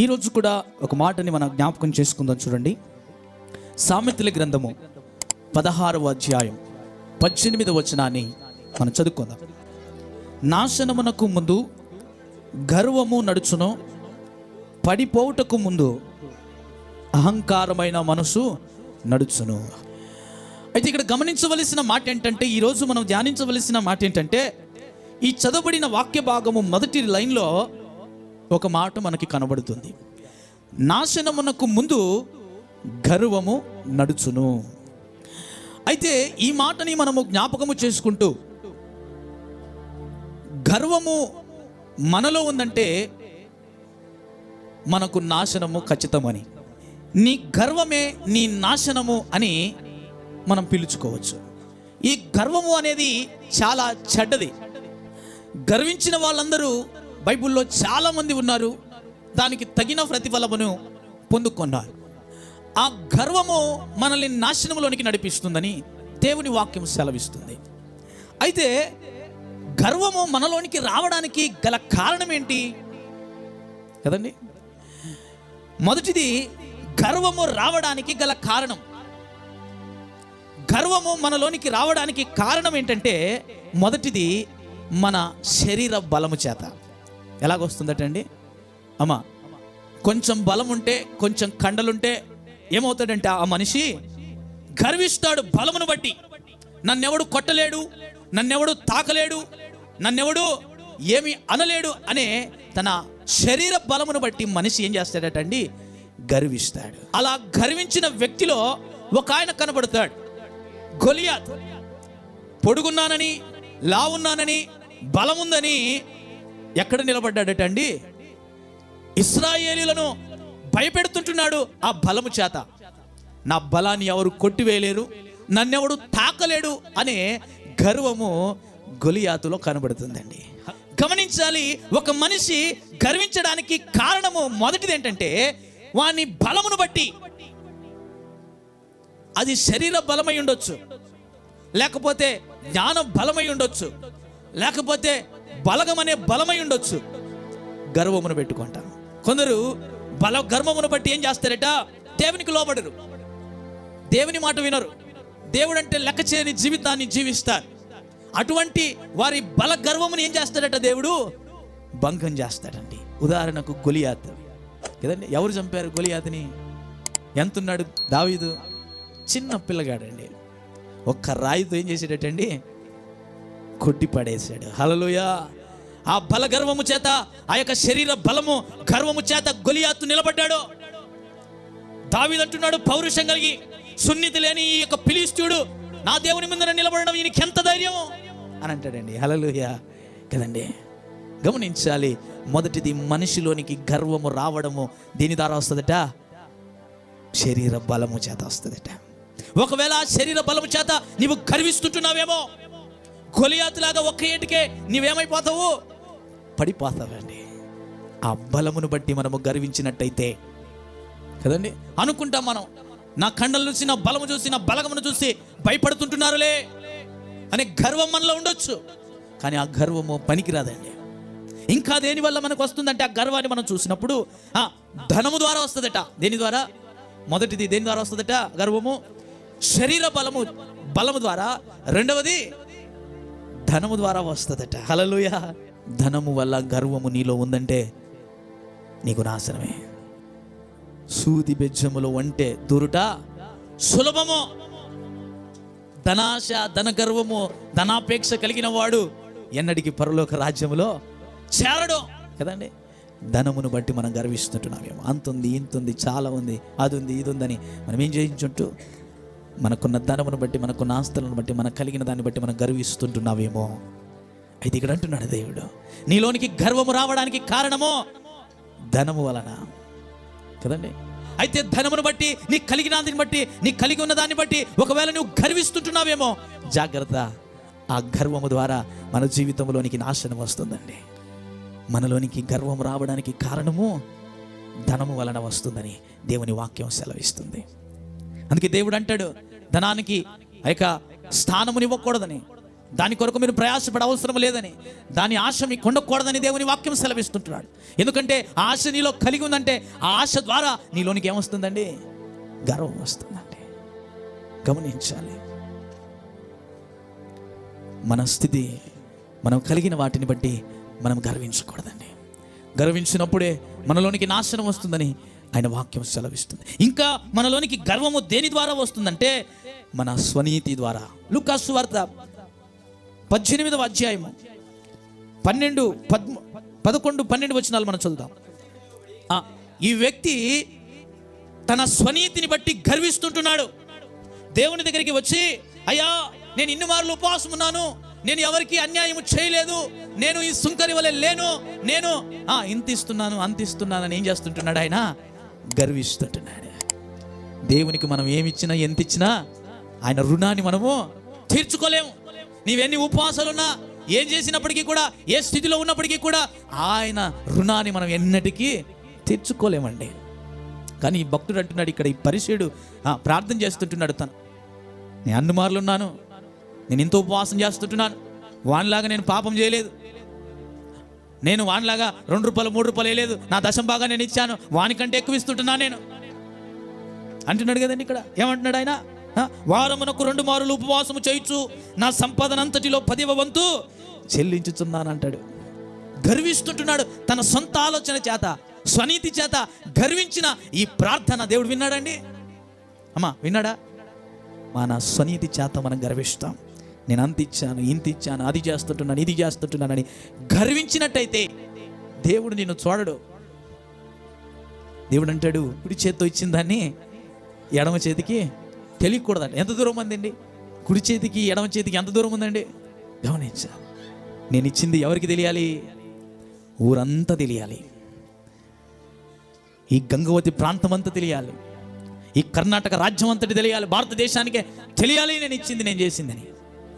ఈరోజు కూడా ఒక మాటని మనం జ్ఞాపకం చేసుకుందాం చూడండి. సామెతల గ్రంథము పదహారవ అధ్యాయం పద్దెనిమిదవ వచనాన్ని మనం చదువుకుందాం. నాశనమునకు ముందు గర్వము నడుచును పడిపోవుటకు ముందు అహంకారమైన మనసు నడుచును. అయితే ఇక్కడ గమనించవలసిన మాట ఏంటంటే ఈరోజు మనం ధ్యానించవలసిన మాట ఏంటంటే ఈ చదవబడిన వాక్య భాగము మొదటి లైన్లో ఒక మాట మనకి కనబడుతుంది. నాశనమునకు ముందు గర్వము నడుచును. అయితే ఈ మాటని మనము జ్ఞాపకము చేసుకుంటూ గర్వము మనలో ఉందంటే మనకు నాశనము ఖచ్చితమని. నీ గర్వమే నీ నాశనము అని మనం పిలుచుకోవచ్చు. ఈ గర్వము అనేది చాలా చెడ్డది. గర్వించిన వాళ్ళందరూ బైబిల్లో చాలామంది ఉన్నారు. దానికి తగిన ప్రతిఫలమును పొందుకున్నారు. ఆ గర్వము మనల్ని నాశనంలోనికి నడిపిస్తుందని దేవుని వాక్యం సెలవిస్తుంది. అయితే గర్వము మనలోనికి రావడానికి గల కారణం ఏంటి కదండి? మొదటిది గర్వము రావడానికి గల కారణం. గర్వము మనలోనికి రావడానికి కారణం ఏంటంటే మొదటిది మన శరీర బలము చేత. ఎలాగొస్తుందటండి? అమ్మా కొంచెం బలం ఉంటే కొంచెం కండలుంటే ఏమవుతాడంటే ఆ మనిషి గర్విస్తాడు బలమును బట్టి. నన్నెవడు కొట్టలేడు నన్నెవడు తాకలేడు నన్నెవడు ఏమి అనలేడు అనే తన శరీర బలమును బట్టి మనిషి ఏం చేస్తాడటండి? గర్విస్తాడు. అలా గర్వించిన వ్యక్తిలో ఒక ఆయన కనబడతాడు. గొలియాత్. పొడుగున్నానని లావున్నానని బలముందని ఎక్కడ నిలబడ్డాడటండి? ఇస్రాయేలీలను భయపెడుతుంటున్నాడు ఆ బలము చేత. నా బలాన్ని ఎవరు కొట్టివేయలేరు నన్నెవడు తాకలేడు అనే గర్వము గొలియాతులో కనబడుతుందండి. గమనించాలి ఒక మనిషి గర్వించడానికి కారణము మొదటిది ఏంటంటే వాని బలమును బట్టి. అది శరీర బలమై ఉండొచ్చు లేకపోతే జ్ఞానం బలమై ఉండొచ్చు లేకపోతే బలగం అనే బలమై ఉండొచ్చు. గర్వమును పెట్టుకుంటాం. కొందరు బల గర్వమును బట్టి ఏం చేస్తారట? దేవునికి లోబడరు. దేవుని మాట వినరు. దేవుడు అంటే లెక్క చేయని జీవితాన్ని జీవిస్తారు. అటువంటి వారి బల గర్వమును ఏం చేస్తాడట దేవుడు? భంగం చేస్తాడండి. ఉదాహరణకు గొలియాత్. కదండి? ఎవరు చంపారు గొలియాత్ని? ఎంతున్నాడు దావీదు? చిన్న పిల్లగాడండి. ఒక్క రాయితో ఏం చేసేటట్టండి? కొట్టి పడేశాడు హలలుయా ఆ బల గర్వము చేత ఆ యొక్క శరీర బలము గర్వము చేత గొలియాత్తు నిలబడ్డాడు. దావిదంటున్నాడు పౌరుషం కలిగి సున్నితి లేని ఈ యొక్క పిలిస్తుడు నా దేవుని ముందర నిలబడడం ఈయనకి ఎంత ధైర్యం అని అంటాడండి. హలలుయా కదండి గమనించాలి మొదటిది మనిషిలోనికి గర్వము రావడము దీని ద్వారా వస్తుందట? శరీర బలము చేత వస్తుందట. ఒకవేళ శరీర బలము చేత నీవు గర్విస్తుంటున్నావేమో గొలియాతులాగా ఒక్క ఏటికే నీవేమైపోతావు? పడిపోతావండి. ఆ బలమును బట్టి మనము గర్వించినట్టయితే కదండి? అనుకుంటాం మనం. నా కండలు చూసి నా బలము చూసి నా బలగమును చూసి భయపడుతుంటున్నారులే అనే గర్వం మనలో ఉండొచ్చు. కానీ ఆ గర్వము పనికిరాదండి. ఇంకా దేని వల్ల మనకు వస్తుందంటే ఆ గర్వాన్ని మనం చూసినప్పుడు ఆ ధనము ద్వారా వస్తుందట. దేని ద్వారా? మొదటిది దేని ద్వారా వస్తుందట గర్వము? శరీర బలము బలము ద్వారా. రెండవది ధనము ద్వారా వస్తుందట. హలలుయ ధనము వల్ల గర్వము నీలో ఉందంటే నీకు నాశనమే. సూది బెజ్జములో వంటే దూరుట సులభము. ధనాశ ధన గర్వము ధనాపేక్ష కలిగిన వాడు ఎన్నడికి పరలోక రాజ్యములో చేరడు. కదండి? ధనమును బట్టి మనం గర్విస్తుంటున్నామేమో. అంత ఉంది ఇంత ఉంది చాలా ఉంది అది ఉంది ఇది ఉందని మనం ఏం చేయించుంటూ మనకున్న ధనమును బట్టి మనకున్న ఆస్తులను బట్టి మనకు కలిగిన దాన్ని బట్టి మనం గర్విస్తుంటున్నావేమో? అయితే ఇక్కడ అంటున్నాడు దేవుడు నీలోనికి గర్వము రావడానికి కారణము ధనము వలన. కదండి? అయితే ధనమును బట్టి నీ కలిగిన దాన్ని బట్టి నీ కలిగి ఉన్న దాన్ని బట్టి ఒకవేళ నువ్వు గర్విస్తుంటున్నావేమో జాగ్రత్త ఆ గర్వము ద్వారా మన జీవితంలోనికి నాశనం వస్తుందండి. మనలోనికి గర్వం రావడానికి కారణము ధనము వలన వస్తుందని దేవుని వాక్యం సెలవిస్తుంది. అందుకే దేవుడు అంటాడు ధనానికి ఆ యొక్క స్థానమునివ్వకూడదని దాని కొరకు మీరు ప్రయాసపడ అవసరం లేదని దాని ఆశ మీకు ఉండకూడదని దేవుని వాక్యం సెలవిస్తుంటున్నాడు. ఎందుకంటే ఆశ నీలో కలిగి ఉందంటే ఆ ఆశ ద్వారా నీలోనికి ఏమొస్తుందండి? గర్వం వస్తుందండి. గమనించాలి. మన స్థితి మనం కలిగిన వాటిని బట్టి మనం గర్వించకూడదండి. గర్వించినప్పుడే మనలోనికి నాశనం వస్తుందని ఆయన వాక్యం సెలవిస్తుంది. ఇంకా మనలోనికి గర్వము దేని ద్వారా వస్తుందంటే మన స్వనీతి ద్వారా. లుకాసు వార్త పద్దెనిమిదవ అధ్యాయము. పన్నెండు పద్ పదకొండు పన్నెండు వచనాలు మనం చదువుదాం. ఈ వ్యక్తి తన స్వనీతిని బట్టి గర్విస్తుంటున్నాడు. దేవుని దగ్గరికి వచ్చి అయ్యా నేను ఇన్ని మార్లు ఉపవాసం ఉన్నాను. నేను ఎవరికి అన్యాయం చేయలేదు. నేను ఈ సుంకరి వలె లేను. నేను ఆ, ఇంత ఇస్తున్నాను అంత ఇస్తున్నాను అని ఏం చేస్తుంటున్నాడు ఆయన? గర్విస్తుంటున్నాడు దేవునికి మనం ఏమిచ్చినా ఎంత ఇచ్చినా ఆయన రుణాన్ని మనము తీర్చుకోలేము. నీవెన్ని ఉపవాసాలున్నా ఏం చేసినప్పటికీ కూడా ఏ స్థితిలో ఉన్నప్పటికీ కూడా ఆయన రుణాన్ని మనం ఎన్నటికీ తీర్చుకోలేమండి. కానీ భక్తుడు అంటున్నాడు ఇక్కడ ఈ పరిచయుడు ప్రార్థన చేస్తుంటున్నాడు తను. నేను అన్ని మార్లు ఉన్నాను నేను ఇంత ఉపవాసం చేస్తుంటున్నాను. వానిలాగా నేను పాపం చేయలేదు. నేను వానిలాగా రెండు రూపాయలు మూడు రూపాయలు వేయలేదు. నా దశం బాగా నేను ఇచ్చాను. వానికంటే ఎక్కువ ఇస్తుంటున్నా నేను. అంటున్నాడు కదండి ఇక్కడ. ఏమంటున్నాడు ఆయన? వారమునకు రెండు మారులు ఉపవాసము చేయొచ్చు నా సంపాదన అంతటిలో పదివ వంతు చెల్లించుచున్నాను అంటాడు గర్విస్తుంటున్నాడు తన సొంత ఆలోచన చేత స్వనీతి చేత గర్వించిన ఈ ప్రార్థన దేవుడు విన్నాడండి అమ్మా విన్నాడా? మన స్వనీతి చేత మనం గర్విస్తాం. నేను అంత ఇచ్చాను ఇంత ఇచ్చాను అది చేస్తుంటున్నాను ఇది చేస్తుంటున్నానని గర్వించినట్టయితే దేవుడు నిన్ను చూడడు. దేవుడు అంటాడు కుడి చేత్తో ఇచ్చిన దాన్ని ఎడమ చేతికి తెలియకూడదండి ఎంత దూరం ఉందండి? కుడి చేతికి ఎడమ చేతికి ఎంత దూరం ఉందండి? గమనించాలి. నేను ఇచ్చింది ఎవరికి తెలియాలి? ఊరంతా తెలియాలి. ఈ గంగవతి ప్రాంతం అంతా తెలియాలి. ఈ కర్ణాటక రాజ్యం అంతటి తెలియాలి. భారతదేశానికే తెలియాలి నేను ఇచ్చింది నేను చేసిందని.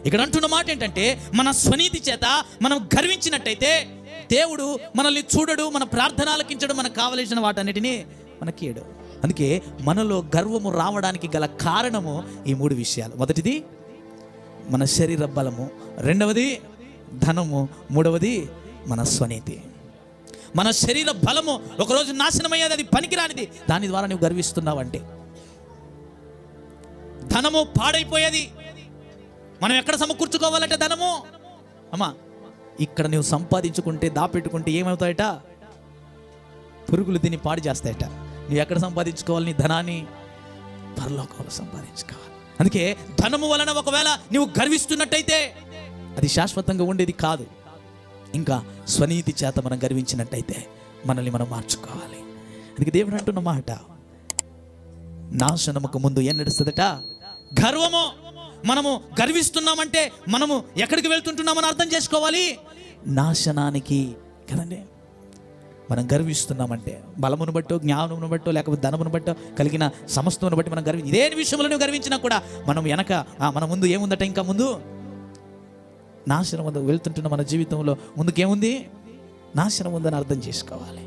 ఇక్కడ అంటున్న మాట ఏంటంటే మన స్వనీతి చేత మనం గర్వించినట్టయితే దేవుడు మనల్ని చూడడు మన ప్రార్థన ఆలకించడు మనకు కావలసిన వాటన్నిటినీ మనకియడు అందుకే మనలో గర్వము రావడానికి గల కారణము ఈ మూడు విషయాలు. మొదటిది మన శరీర బలము. రెండవది ధనము. మూడవది మన స్వనీతి. మన శరీర బలము ఒకరోజు నాశనమయ్యేది అది పనికిరానిది. దాని ద్వారా నువ్వు గర్విస్తున్నావంటే. ధనము పాడైపోయేది మనం ఎక్కడ సమకూర్చుకోవాలంటే ధనము? అమ్మా ఇక్కడ నువ్వు సంపాదించుకుంటే దాపెట్టుకుంటే ఏమవుతాయట? పురుగులు తిని పాడు చేస్తాయట. నువ్వు ఎక్కడ సంపాదించుకోవాలి నీ ధనాన్ని? పరలోకంలో సంపాదించుకోవాలి. అందుకే ధనము వలన ఒకవేళ నువ్వు గర్విస్తున్నట్టయితే అది శాశ్వతంగా ఉండేది కాదు. ఇంకా స్వనీతి చేత మనం గర్వించినట్టయితే మనల్ని మనం మార్చుకోవాలి. అందుకే దేవుడు అంటున్న మాట నాశనముకు ముందు ఏం నడుస్తుందట? గర్వము. మనము గర్విస్తున్నామంటే మనము ఎక్కడికి వెళ్తుంటున్నామని అర్థం చేసుకోవాలి? నాశనానికి కదండి. మనం గర్విస్తున్నామంటే బలమును బట్టో జ్ఞానమును బట్టో లేకపోతే ధనమును బట్టో కలిగిన సమస్తమును బట్టి మనం గర్వి ఇదే విషయంలో నువ్వు గర్వించినా కూడా మనం వెనక మన ముందు ఏముందట ఇంకా ముందు? నాశనం ముందు వెళ్తుంటున్న మన జీవితంలో ముందుకేముంది? నాశనం ఉందని అర్థం చేసుకోవాలి.